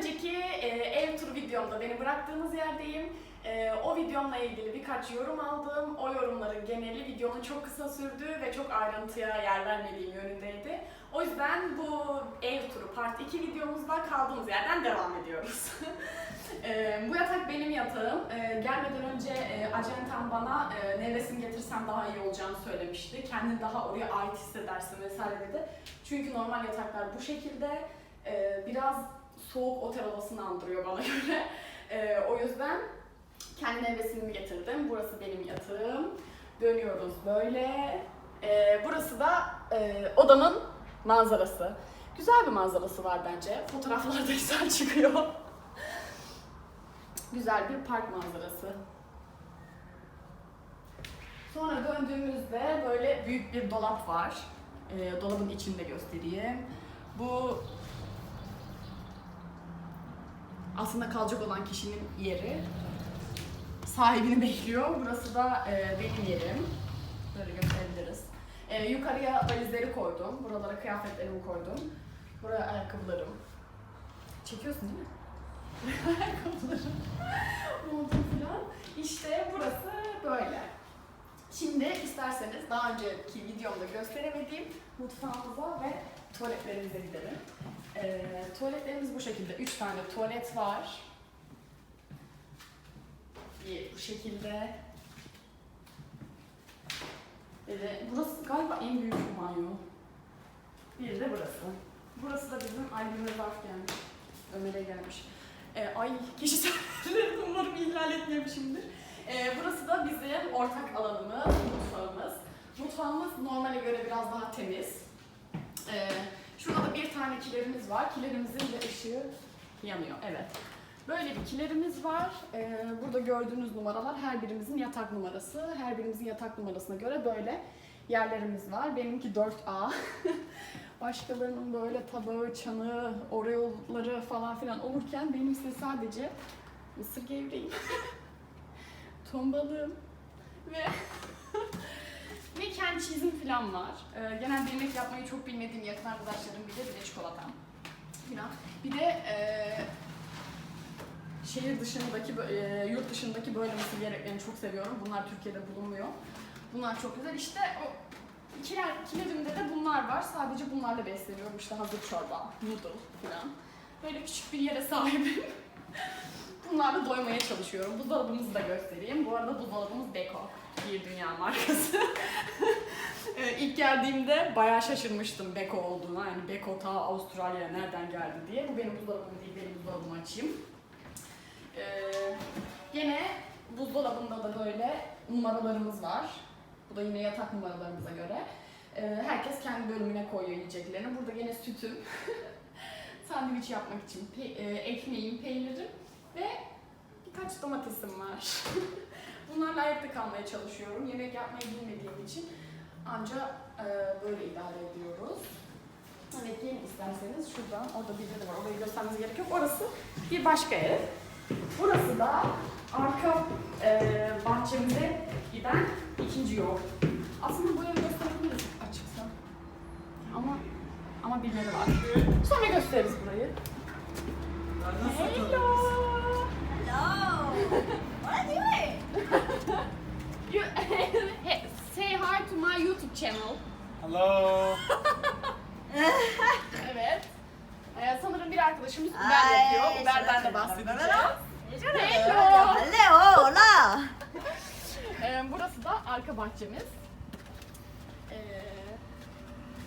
önceki e, ev turu videomda beni bıraktığınız yerdeyim. E, o videomla ilgili birkaç yorum aldım. O yorumların geneli videonun çok kısa sürdüğü ve çok ayrıntıya yer vermediğim yönündeydi. O yüzden bu ev turu part 2 videomuzda kaldığımız yerden devam ediyoruz. E, bu yatak benim yatağım. E, gelmeden önce e, acentam bana e, nevresini getirsem daha iyi olacağını söylemişti. Kendini daha oraya ait hissedersin vesaire dedi. Çünkü normal yataklar bu şekilde. E, biraz soğuk otel odasını andırıyor bana göre. E, o yüzden kendi nevresimimi getirdim. Burası benim yatağım. Dönüyoruz böyle. E, burası da e, odamın manzarası. Güzel bir manzarası var bence. Fotoğraflarda güzel çıkıyor. Güzel bir park manzarası. Sonra döndüğümüzde böyle büyük bir dolap var. Ee, dolabın içinde göstereyim. Bu aslında kalacak olan kişinin yeri. Sahibini bekliyor. Burası da e, benim yerim. Böyle gösterebiliriz. E, yukarıya valizleri koydum. Buralara kıyafetlerimi koydum. Buraya ayakkabılarım. Çekiyorsun değil mi? ayakkabılarım. Montum falan. İşte burası böyle. Şimdi isterseniz daha önceki videomda gösteremediğim mutfağımıza ve tuvaletlerimize gidelim. Ee, tuvaletlerimiz bu şekilde. Üç tane tuvalet var. Bu şekilde. Bir de burası galiba en büyük banyo. Bir de burası. Burası da bizim ve Zarf. Ömer'e gelmiş. Ee, ay kişisel umarım ihlal etmemişimdir. Ee, burası da bizim ortak alanımız, mutfağımız. Mutfağımız normale göre biraz daha temiz. Ee, şurada da bir tane kilerimiz var. Kilerimizin de ışığı yanıyor. Evet. Böyle bir kilerimiz var. Ee, burada gördüğünüz numaralar her birimizin yatak numarası. Her birimizin yatak numarasına göre böyle yerlerimiz var. Benimki 4A. Başkalarının böyle tabağı, çanağı, oreoları falan filan olurken benim ise sadece mısır gevreğim, ton balığım ve kendi cheese'im falan var. Ee, genelde yemek yapmayı çok bilmediğim yakın arkadaşlarım bilir, bir de çikolatam falan. Bir de e, şehir dışındaki, e, yurt dışındaki böyle mısır gevreklerini çok seviyorum. Bunlar Türkiye'de bulunmuyor. Bunlar çok güzel. İşte o kiler, kilerimde de bunlar var. Sadece bunlarla besleniyorum. İşte hazır çorba, noodle falan. Böyle küçük bir yere sahibim. Bunlarla doymaya çalışıyorum. Buzdolabımızı da göstereyim. Bu arada buzdolabımız Beko. Bir dünya markası. Ee, İlk geldiğimde bayağı şaşırmıştım Beko olduğuna. Yani Beko ta Avustralya'ya nereden geldi diye. Bu benim buzdolabım değil, benim buzdolabımı açayım. Ee, gene buzdolabında da böyle numaralarımız var. Bu da yine yatak numaralarımıza göre. Ee, herkes kendi bölümüne koyuyor yiyeceklerini. Burada yine sütüm, sandviç yapmak için pe- e, ekmeğim, peynirim ve birkaç domatesim var. Bunlarla ayakta kalmaya çalışıyorum. Yemek yapmayı bilmediğim için anca e, böyle idare ediyoruz. Evet gelin isterseniz şuradan, orada bir de var. Orayı göstermeniz gerek yok. Orası bir başka ev. Burası da arka e, bahçemize giden ikinci yol. Aslında bu evi gösterebiliriz açıksa. Ama ama birileri var. Sonra gösteririz burayı. Hello. Hello. What are you doing? You, Hey, say hi to my YouTube channel. Hello. Evet. Ee, sanırım bir arkadaşımız Uber yapıyor. Uber'den de bahsedeceğiz. Hello. Hello. Hola. Ee, burası da arka bahçemiz. Ee,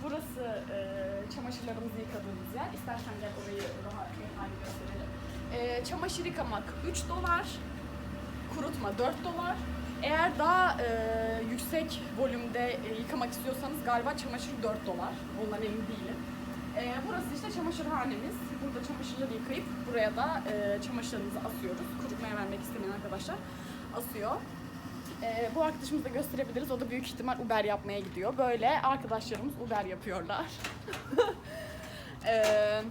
burası e, çamaşırlarımızı yıkadığımız yer. İstersen gel orayı daha bir hali gösterelim. Ee, çamaşır yıkamak 3 dolar, kurutma 4 dolar. Eğer daha e, yüksek volümde e, yıkamak istiyorsanız galiba çamaşır 4 dolar. Ondan emin değilim. Ee, burası işte çamaşırhanemiz. Burada çamaşırları yıkayıp buraya da e, çamaşırlarımızı asıyoruz. Kurutmaya vermek istemeyen arkadaşlar asıyor. Ee, bu arkadaşımızı da gösterebiliriz. O da büyük ihtimal Uber yapmaya gidiyor. Böyle arkadaşlarımız Uber yapıyorlar. Ee,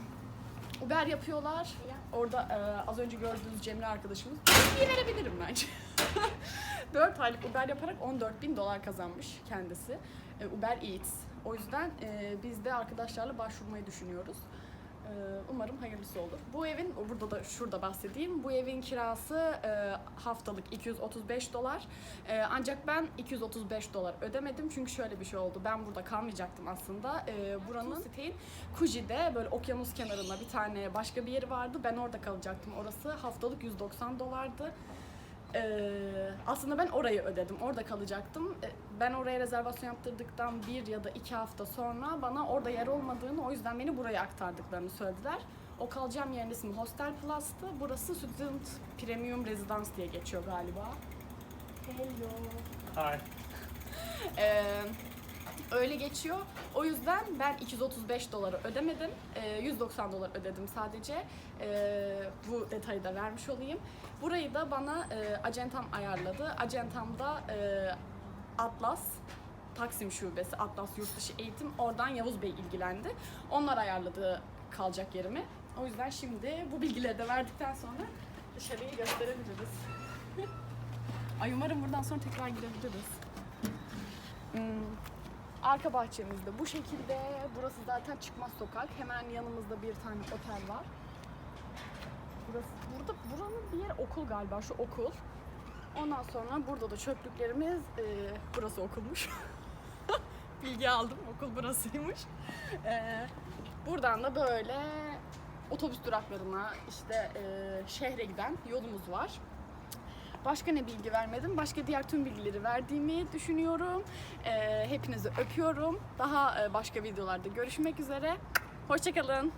Uber yapıyorlar. Orada e, az önce gördüğünüz Cemre arkadaşımız iyi verebilirim bence. 4 aylık Uber yaparak 14 bin dolar kazanmış kendisi. E, Uber Eats. O yüzden e, biz de arkadaşlarla başvurmayı düşünüyoruz. E, umarım hayırlısı olur. Bu evin, burada da şurada bahsedeyim. Bu evin kirası e, haftalık 235 dolar. E, ancak ben 235 dolar ödemedim çünkü şöyle bir şey oldu. Ben burada kalmayacaktım aslında. E, buranın siteyin Kuji'de böyle okyanus kenarında bir tane başka bir yeri vardı. Ben orada kalacaktım. Orası haftalık 190 dolardı. Ee, aslında ben orayı ödedim. Orada kalacaktım. Ee, Ben oraya rezervasyon yaptırdıktan bir ya da iki hafta sonra bana orada yer olmadığını, o yüzden beni buraya aktardıklarını söylediler. O kalacağım yerin ismi Hostel Plus'tı. Burası Student Premium Residence diye geçiyor galiba. Hello. Hi. Ee, öyle geçiyor. O yüzden ben 235 doları ödemedim. Ee, 190 dolar ödedim sadece. Ee, bu detayı da vermiş olayım. Burayı da bana e, acentam ayarladı. Acentamda e, Atlas Taksim Şubesi, Atlas Yurtdışı Eğitim. Oradan Yavuz Bey ilgilendi. Onlar ayarladı kalacak yerimi. O yüzden şimdi bu bilgileri de verdikten sonra dışarıyı gösterebiliriz. Ay umarım buradan sonra tekrar gidebiliriz. Hmm, Arka bahçemizde bu şekilde. Burası zaten çıkmaz sokak. Hemen yanımızda bir tane otel var. Burası, burada buranın bir yer okul galiba şu okul. Ondan sonra burada da çöplüklerimiz e, burası okulmuş. Bilgi aldım okul burasıymış. E, buradan da böyle otobüs duraklarına işte e, şehre giden yolumuz var. Başka ne bilgi vermedim? Başka diğer tüm bilgileri verdiğimi düşünüyorum. Ee, hepinizi öpüyorum. Daha e, başka videolarda görüşmek üzere. Hoşçakalın.